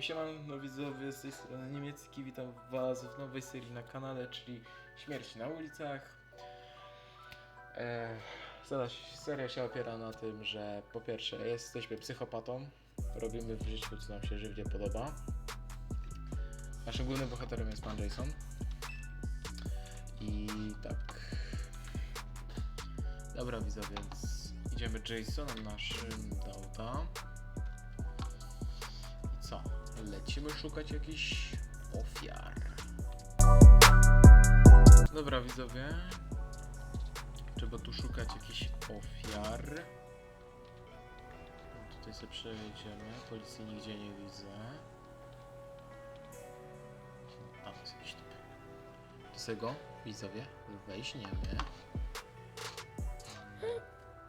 Siemano widzowie, z tej strony niemiecki, witam was w nowej serii na kanale, czyli Śmierć na ulicach. Eee, seria się opiera na tym, że po pierwsze jesteśmy psychopatą, robimy w życiu co nam się żywnie podoba. Naszym głównym bohaterem jest pan Jason. I tak. Dobra widzowie, więc idziemy Jasonem naszym do auta. Lecimy szukać jakichś ofiar. Dobra widzowie. Trzeba tu szukać jakichś ofiar. Tutaj sobie przejedziemy. Policji nigdzie nie widzę. Tam jest jakiś typ. Do tego widzowie weźmiemy.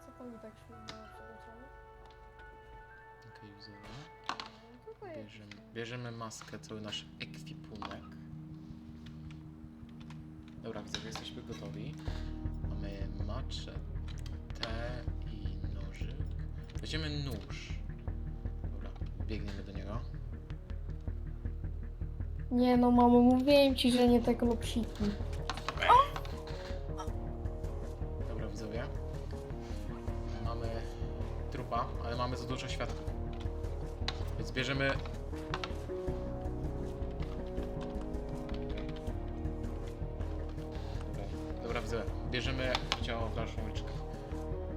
Co pan mi tak przeleciało? Okej widzowie. Bierzemy, bierzemy maskę, cały nasz ekwipunek. Dobra, widzowie, jesteśmy gotowi. Mamy maczetę i nożyk. Weźmiemy nóż. Dobra, biegniemy do niego. Nie no mamo, mówiłem ci, że nie te klopsiki. Bierzemy ciało w naszą uliczkę.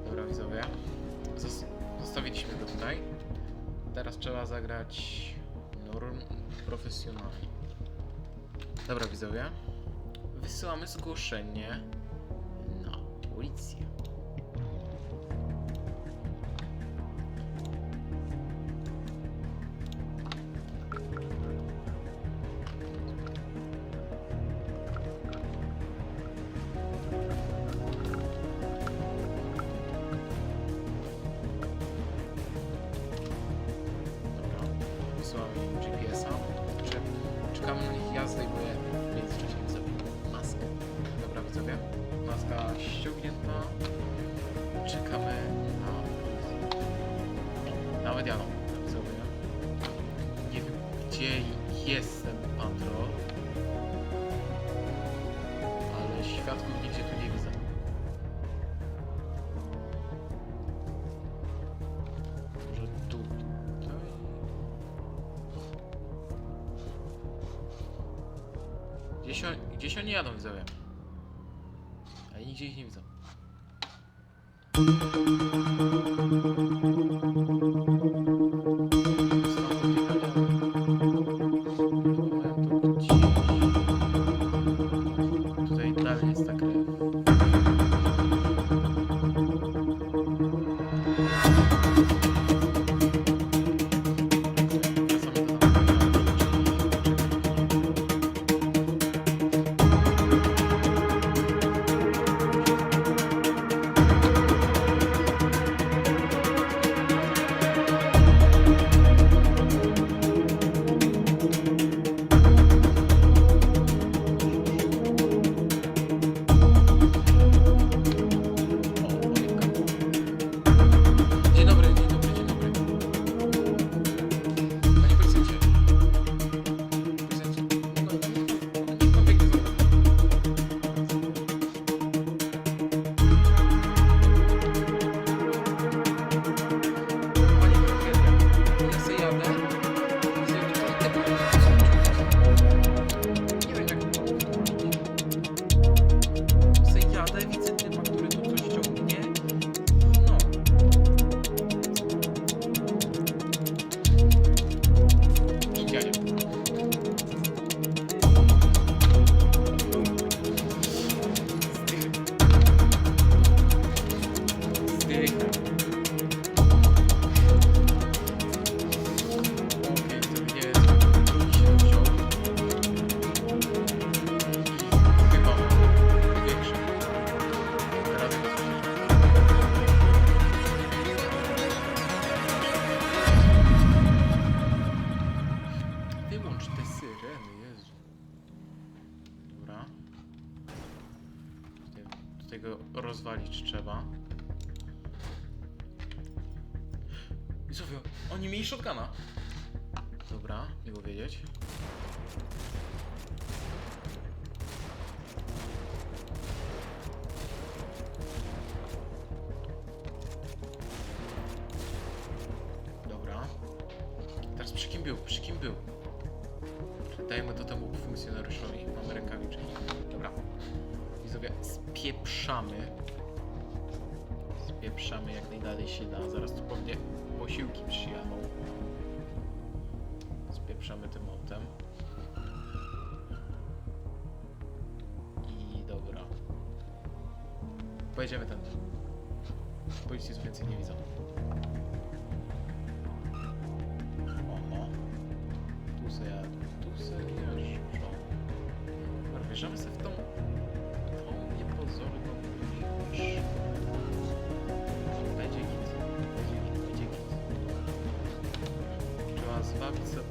Dobra, widzowie. Zos zostawiliśmy go tutaj. Teraz trzeba zagrać norm profesjonalnie. Dobra, widzowie. Wysyłamy zgłoszenie Czekamy na jadą widzowie. Nie wiem gdzie jest ten patrol. Ale światłów nigdzie tu nie widzę. Może tu, tutaj? Gdzieś oni jadą, widzowie. Ale nigdzie ich nie widzę. Te syreny, Jezu. Dobra. Tutaj, tutaj go rozwalić trzeba. Zofio, oni mieli shotguna. Dobra. miło wiedzieć. Dobra. Teraz przy kim był? Przy kim był? Dajmy to temu funkcjonariuszowi. Mamy rękawiczki. Dobra. Widzowie, spieprzamy. Spieprzamy jak najdalej się da. Zaraz tu po mnie posiłki przyjadą. Spieprzamy tym autem. I dobra. Pojedziemy tędy. Policji tu więcej nie widzą. Oho. Tu se jadą. Tu se jeżdżą. Dobra, wjeżdżamy sobie w tą... tą niepozorną miłość. Będzie git. Będzie git, będzie git. Trzeba sobie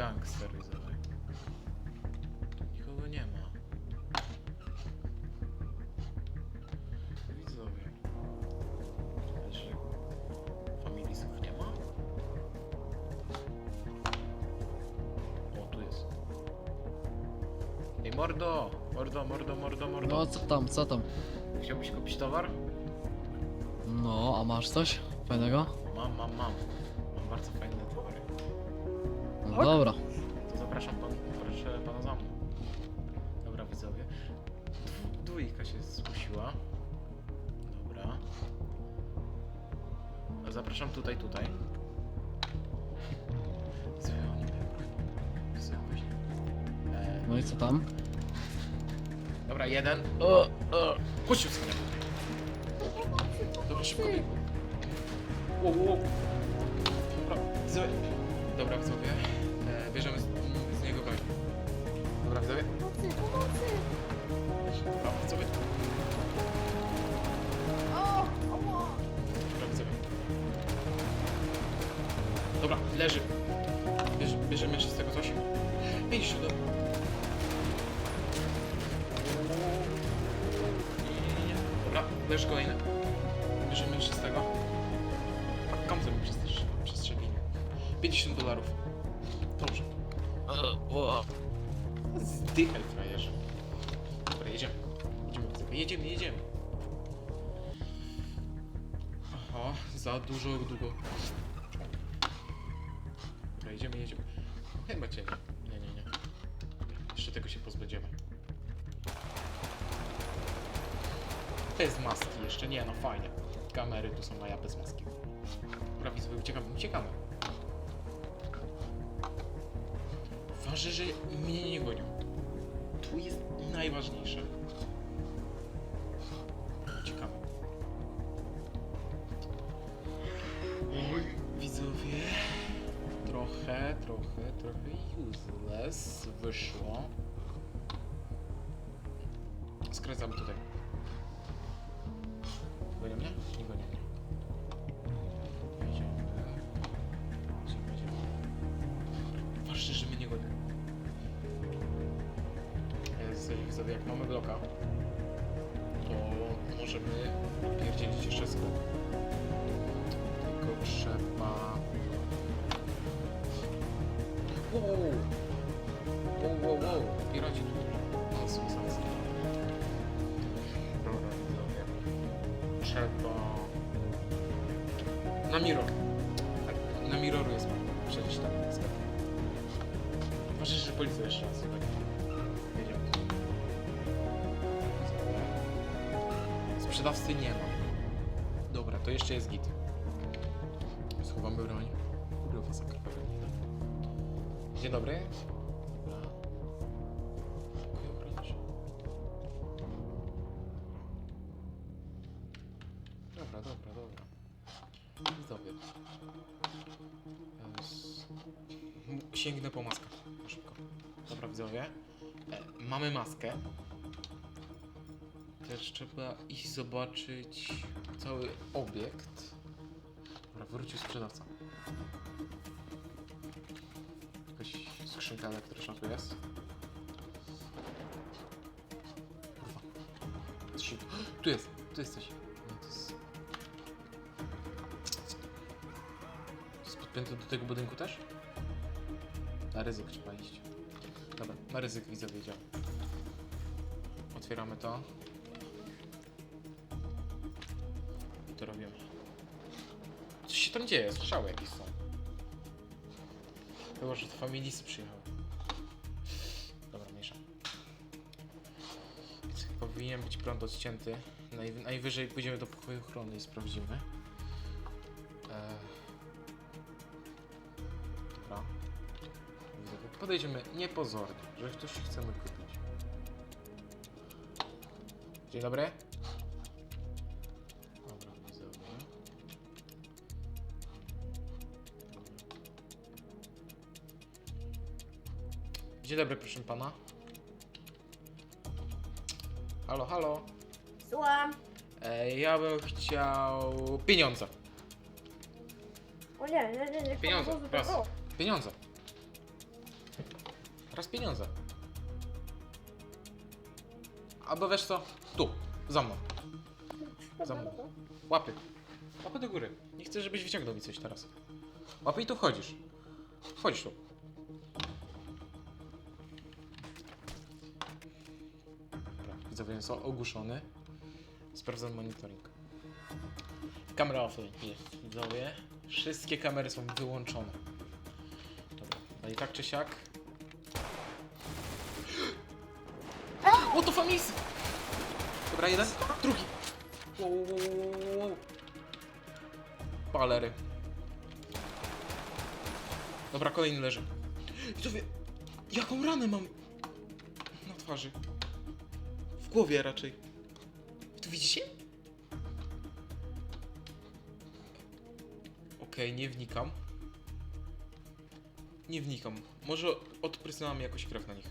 gangster, widzowie. Nikogo nie ma. Widzowie. Że familisów nie ma? O, tu jest. Ej, mordo! Mordo, mordo, mordo, mordo. No co tam, co tam? Chciałbyś kupić towar? No, a masz coś fajnego? No dobra. To zapraszam pan, proszę pana za mną. Dobra, widzowie. Dw- Dwójka się zgłosiła. Dobra. Zapraszam tutaj, tutaj. Oni później. No i co tam? Dobra, jeden. O, o. Chodź już sobie. Dobra, szybko biegł. Wow, wow, wow. Dobra, widzowie. Dobra, widzowie. Bierzemy z, z niego broń. Dobra, widzowie. Pomocy, pomocy! Dobra, widzowie. O! Dobra, widzowie. Dobra, leży. Bierz, bierzemy jeszcze z tego coś. 50 do... Nie, nie, nie. Dobra, leży kolejny. Bierzemy jeszcze z tego. Kam sobie przez przestrzelinie. 50 dolarów. Dobrze. O. Zdychaj, frajerze. Dobra, jedziemy. Jedziemy, jedziemy, jedziemy. Aha, za dużo, długo. Dobra, jedziemy, jedziemy. Chyba cię nie. Nie, nie, nie. Jeszcze tego się pozbędziemy. Bez maski jeszcze, nie no fajnie. Kamery tu są, a ja bez maski. Dobra, widzowie, uciekamy, uciekamy. Ważne, że mnie nie gonią. Tu jest najważniejsze. Uciekamy. Oj, widzowie. Trochę, trochę, trochę useless wyszło. Skręcamy tutaj. Na mirror. Tak, na mirroru jest przejść tam. Ważne, że policja jeszcze raz. tak. Jedziemy. Sprzedawcy nie ma. Dobra, to jeszcze jest git. Schowamy broń. Kurwa, zakrwawiony. Dzień dobry. Trzeba iść zobaczyć cały obiekt. Dobra, wrócił sprzedawca. Jakaś skrzynka elektryczna tu jest. Kurwa. Tu jest, tu jest coś. Nie, to jest... Jest podpięte do tego budynku też? Na ryzyk trzeba iść. Dobra, na ryzyk widzę wiedział. Otwieramy to. Tam dzieje, strzały jakieś są. Chyba, że to familisy przyjechały. Dobra, mniejsza. Więc Powinien być prąd odcięty. Naj, najwyżej pójdziemy do pokoju ochrony i sprawdzimy. Eee. Dobra. Podejdziemy niepozornie, że ktoś chcemy kupić. Dzień dobry. Dzień dobry, proszę pana. Halo, halo. Słucham. E, ja bym chciał pieniądze. O nie, nie, nie, nie. Pieniądze, Boże, raz. o, Pieniądze. Raz pieniądze. Albo wiesz co? Tu, za mną. Za mną. Łapy. Łapy do góry. Nie chcę, żebyś wyciągnął mi coś teraz. Łapy i tu wchodzisz. Wchodzisz tu. Jest ogłuszony. Sprawdzam monitoring. Kamera offline jest, widzowie. Wszystkie kamery są wyłączone. Dobra, no i tak czy siak. What the fuck is? Dobra, jeden, drugi. Palery. Dobra, kolejny leży. Widzowie, jaką ranę mam na twarzy? W głowie raczej. Tu widzicie? Okej, nie wnikam. Nie wnikam. Może odprysnęłam jakoś krew na nich.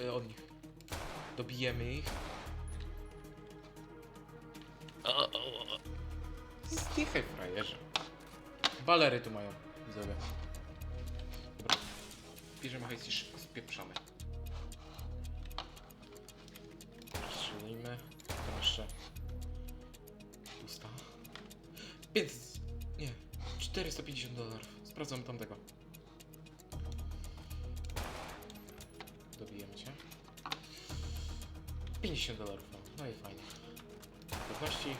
E, od nich. Dobijemy ich. Zdychaj, frajerze. Balery tu mają, widzowie. Dobra. Bierzemy hajs i szybko spieprzamy. Tam jeszcze. Pusta. 500. Nie. 450 dolarów. Sprawdzamy tamtego. Dobijemy cię. 50 dolarów. No i fajnie. Pewności.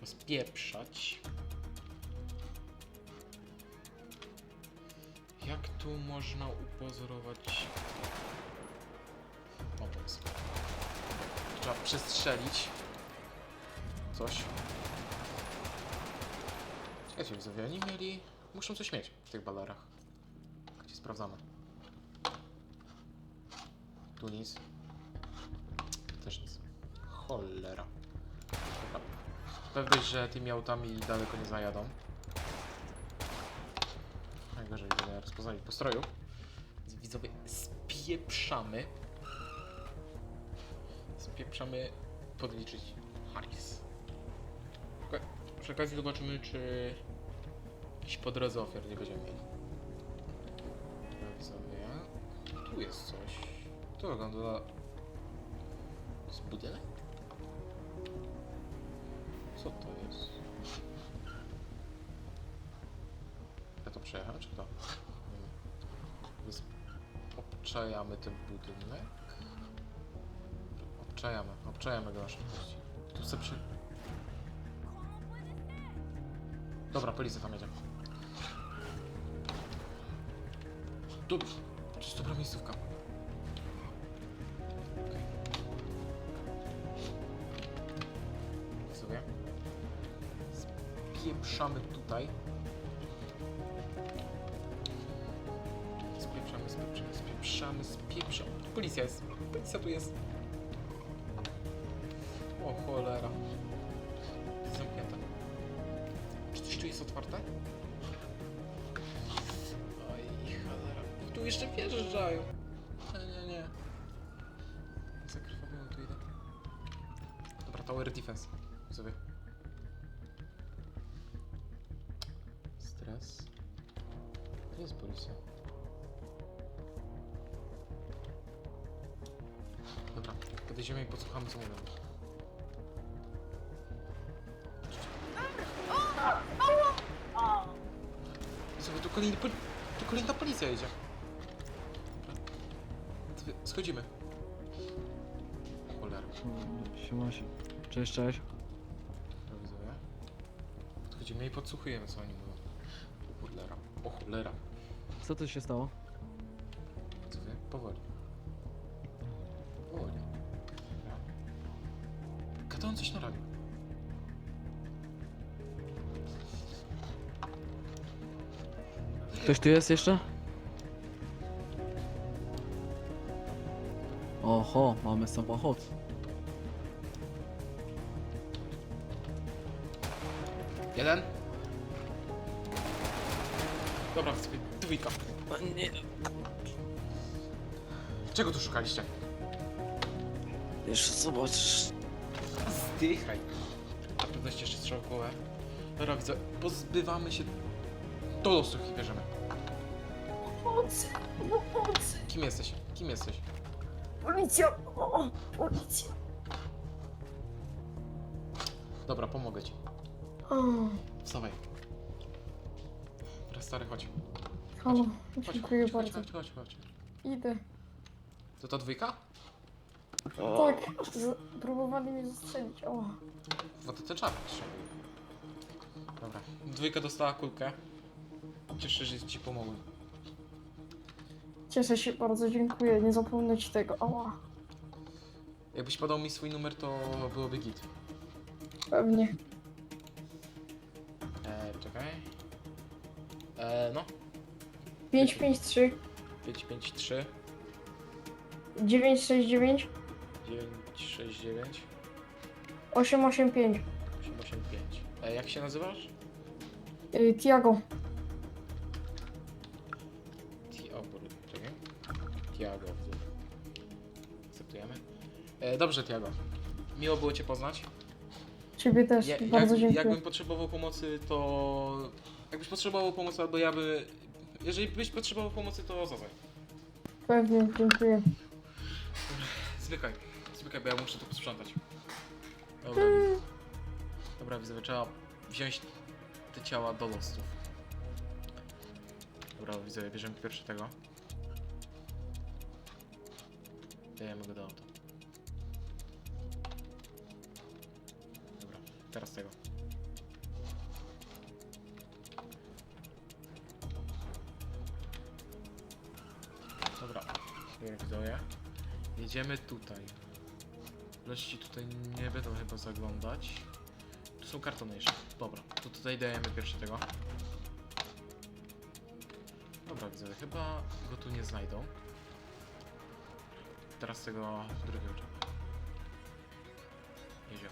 Rozpieprzać. Jak tu można upozorować... Trzeba przestrzelić coś. Czekajcie, widzowie, oni mieli... Muszą coś mieć w tych balerach. Gdzie sprawdzamy. Tu nic. Też nic. Cholera. Dobra. Pewność, że tymi autami daleko nie zajadą. Najgorzej, że rozpoznali postroju. Widzowie, spieprzamy. Spieprzamy podliczyć hajs. Przy okazji zobaczymy, czy jakiś po drodze ofiar nie będziemy mieli. Widzowie. Tu jest coś. To wygląda jest budynek? Co to jest? Ja to przejechałem, czy to? Nie wiem. Więc obczajamy ten budynek. Obczajamy, obczajamy go na szybkości. Tu chcę przy... Dobra, policja tam jedzie. Tu, to jest dobra miejscówka. Okej. Sobie. Spieprzamy tutaj. Spieprzamy, spieprzamy, spieprzamy, spieprzamy. Policja jest. Policja tu jest. Coś tu jest otwarte? Oj, cholera. Tu jeszcze wjeżdżają. Nie, nie, nie. Zakrwawiłem tu idę. Dobra, tower defense. Sobie. Stres. Gdzie jest policja? Dobra, podejdziemy i posłuchamy co mówią. Kolejny, pol- tu kolejna policja jedzie. Schodzimy. Cholera. Siema się. Cześć, cześć. Dobra, widzowie. Podchodzimy i podsłuchujemy co oni mówią. O cholera. O cholera. Co tu się stało? Widzowie, powoli. Powoli. Gadałem coś na Ktoś tu jest jeszcze? Oho, mamy samochód. Jeden. Dobra, widzowie, dwójka. Nie. Czego tu szukaliście? Jeszcze zobaczysz. Zdychaj. Na pewności jeszcze strzał w głowę. Dobra, widzę. Pozbywamy się do losów i bierzemy. Pomocy! Pomocy! Kim jesteś? Kim jesteś? Policja! O, policja! Dobra, pomogę ci. O, Wstawaj. Teraz stary, chodź. halo, Chodź, dziękuję chodź, chodź, bardzo. chodź, chodź, chodź. Idę. To ta dwójka? Tak, z- próbowali mnie zastrzelić. O, No to ten czarny strzelił. Dobra. Dwójka dostała kulkę. Cieszę się, że ci pomogłem. Cieszę się bardzo, dziękuję. Nie zapomnę ci tego. Ała, Jakbyś podał mi swój numer, to byłoby git. pewnie. Eee, czekaj. Eee, no. 553 553 969 969 885 885. Eee, jak się nazywasz? y. Tiago, Tiago. Akceptujemy. E, dobrze, Tiago. Miło było Cię poznać. Ciebie też, Ja, bardzo jak, dziękuję. jakbym potrzebował pomocy, to... Jakbyś potrzebował pomocy, albo ja by... Jeżeli byś potrzebował pomocy, to zadzwoń. Pewnie, dziękuję. Zwykaj. Zwykaj, bo ja muszę to posprzątać. Dobra, Mm. dobra widzowie, trzeba wziąć te ciała do losów. Dobra, widzowie, bierzemy pierwszy tego. Dajemy go do auta. Dobra, teraz tego. Dobra, widzowie. Jedziemy tutaj. Leści tutaj nie będą chyba zaglądać. Tu są kartony jeszcze. Dobra, to tutaj dajemy pierwszy tego. Dobra, widzę, chyba go tu nie znajdą. Teraz tego drugiego trzeba. Jedziemy.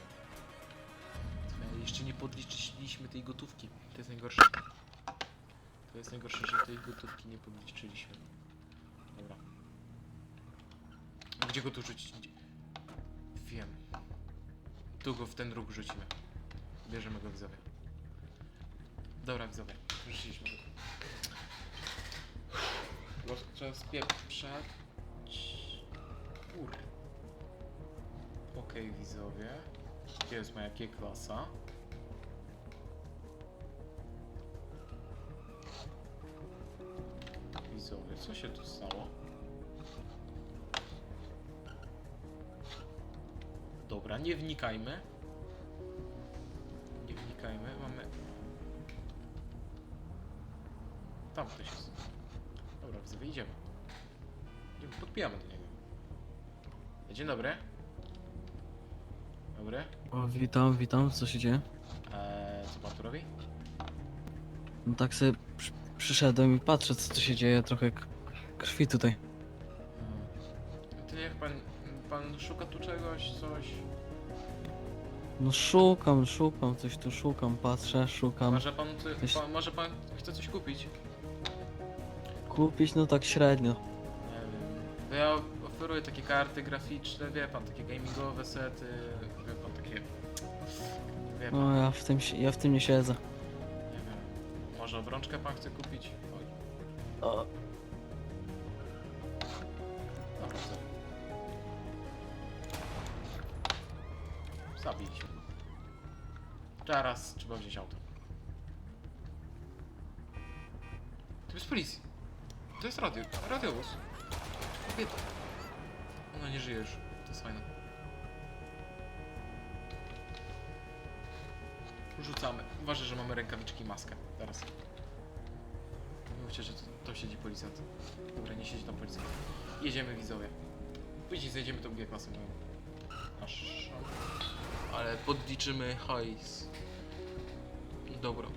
Słuchaj, Jeszcze nie podliczyliśmy tej gotówki. To jest najgorsze. To jest najgorsze, że tej gotówki nie podliczyliśmy. Dobra. Gdzie go tu rzucić? Wiem. Tu go w ten róg rzucimy. Bierzemy go widzowie. Dobra widzowie, rzuciliśmy go. Bo trzeba spieprzać. Kur. Okej widzowie. Gdzie jest moja G-klasa? Widzowie, co się tu stało? Dobra, nie wnikajmy. Nie wnikajmy, mamy... Tam ktoś jest. Dobra, widzowie, idziemy. Podbijamy do. Dzień dobry. Dobry. O, witam, witam, co się dzieje? Eee, co pan tu robi? No tak sobie przy, przyszedłem i patrzę, co tu się dzieje, trochę k- krwi tutaj. Hmm. To jak pan... Pan szuka tu czegoś, coś? No szukam, szukam, coś tu szukam, patrzę, szukam. Może pan, tu, Coś- pa, może pan chce coś kupić? Kupić no tak średnio. Nie wiem. To ja oferuję takie karty graficzne, wie pan, takie gamingowe sety, wie pan, takie... Wie pan, No ja w tym, się- ja w tym nie siedzę. nie wiem. Może obrączkę pan chce kupić? Oj, O, dobra, co? Zabiliśmy. Teraz trzeba wziąć auto. To jest policja. To jest radio. Radiowóz. Kobieta. Ona nie żyje już. To jest fajne. Rzucamy. Uważaj, że mamy rękawiczki i maskę. Teraz. Nie mówcie, że to siedzi policjant. Dobra, nie siedzi tam policjant. Jedziemy widzowie. Później zejdziemy tą G-klasę. Aż... Ale podliczymy hajs. Dobra.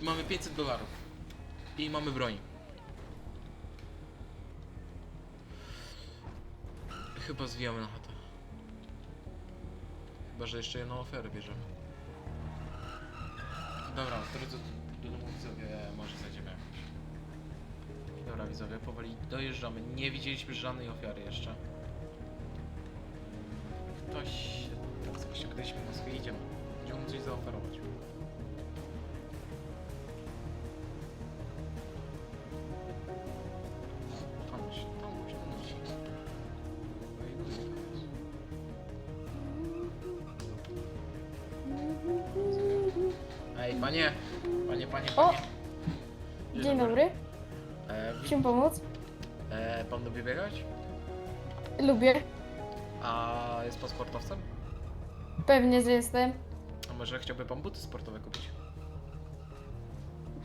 Mamy 500 dolarów. I mamy broń. Chyba zwijamy na chatę. Chyba, że jeszcze jedną oferę bierzemy. Dobra, drodzy do domu widzowie, może zajdziemy jakoś. Dobra widzowie, powoli dojeżdżamy. Nie widzieliśmy żadnej ofiary jeszcze. Ktoś... Tak sobie ściągnęliśmy maskę i idziemy. Mu coś zaoferować. O! panie! Dzień dobry. E, Czym pomóc? e, pan lubi biegać? Lubię. A jest pan sportowcem? Pewnie, że jestem. A może chciałby pan buty sportowe kupić?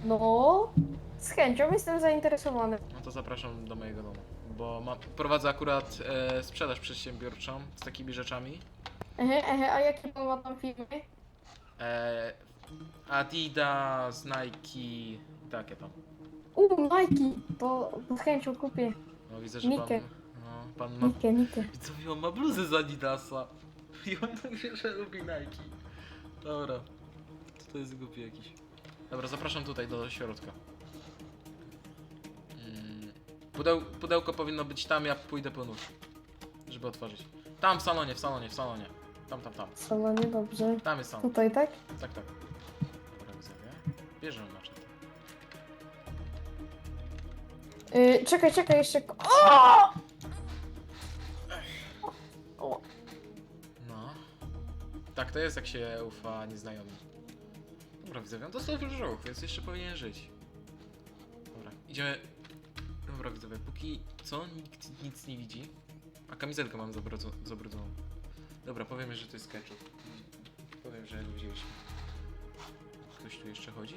No, z chęcią jestem zainteresowany. No to zapraszam do mojego domu. Bo mam, prowadzę akurat e, sprzedaż przedsiębiorczą z takimi rzeczami. Ehe, ehe, a jakie pan ma tam firmy? E, Adidas, Nike, takie tam. U, Nike. To, to z chęcią kupię. No widzę, że pan. Nike. No, pan ma. Nike, Nike. Widzowie, on ma bluzę z Adidasa. I on mówi, że lubi Nike. Dobra. To, to jest głupi jakiś. Dobra, zapraszam tutaj do środka. Mm, Pudeł, pudełko powinno być tam, ja pójdę po nóż. Żeby otworzyć. Tam w salonie, w salonie, w salonie. Tam, tam, tam. Salonie, dobrze. Tam jest salon. Tutaj, tak? Tak, tak. Bierzemy maczetę. Yy, czekaj, czekaj, jeszcze... O! O! No. Tak to jest, jak się ufa nieznajomy. Dobra, widzowie, on dostał brzuch, więc jeszcze powinien żyć. Dobra, idziemy... Dobra, widzowie, póki co nikt nic nie widzi. A kamizelkę mam zabrodzo- zabrudzoną. Dobra, powiemy, że to jest ketchup. Powiem, że widzieliśmy. Ktoś tu jeszcze chodzi?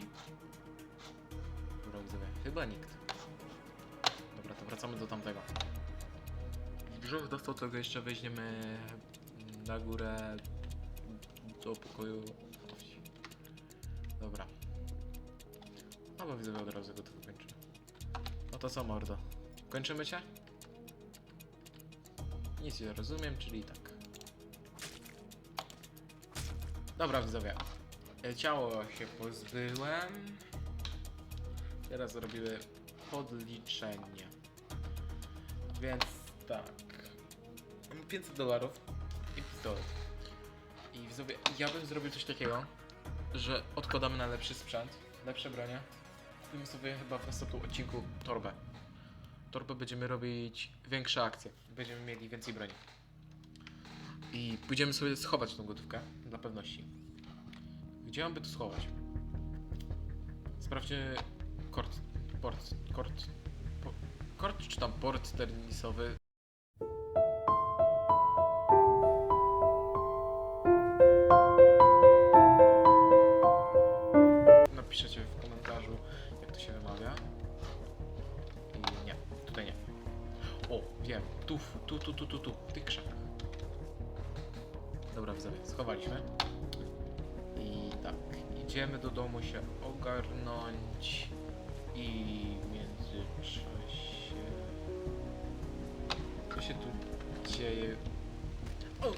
Dobra, widzowie, chyba nikt. Dobra, to wracamy do tamtego. Brzuch dostał, to go jeszcze weźmiemy na górę do pokoju. Dobra. No bo widzę od razu go tu kończymy. No to co mordo? Kończymy cię? Nic nie rozumiem, czyli tak. Dobra widzowie. E, Ciało się pozbyłem. Teraz zrobimy podliczenie. Więc tak. Mam 500 dolarów i pistolet. I widzowie, ja bym zrobił coś takiego, że odkładamy na lepszy sprzęt, lepsze bronie. Kupimy sobie chyba w następnym odcinku torbę. Torbę będziemy robić większe akcje. Będziemy mieli więcej broni. I pójdziemy sobie schować tą gotówkę, dla pewności. Gdzie mam by to schować? Sprawdźcie kort, port, kort, po, kort czy tam port tenisowy. Napiszecie w komentarzu, jak to się wymawia. I nie, tutaj nie. O, wiem, tu, tu, tu, tu, tu, tu, w tych krzakach. Dobra, widzowie, schowaliśmy. Idziemy do domu się ogarnąć i w międzyczasie... Co się tu dzieje? O!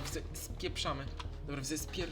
widzę, spieprzamy. Dobra, widzę, spier...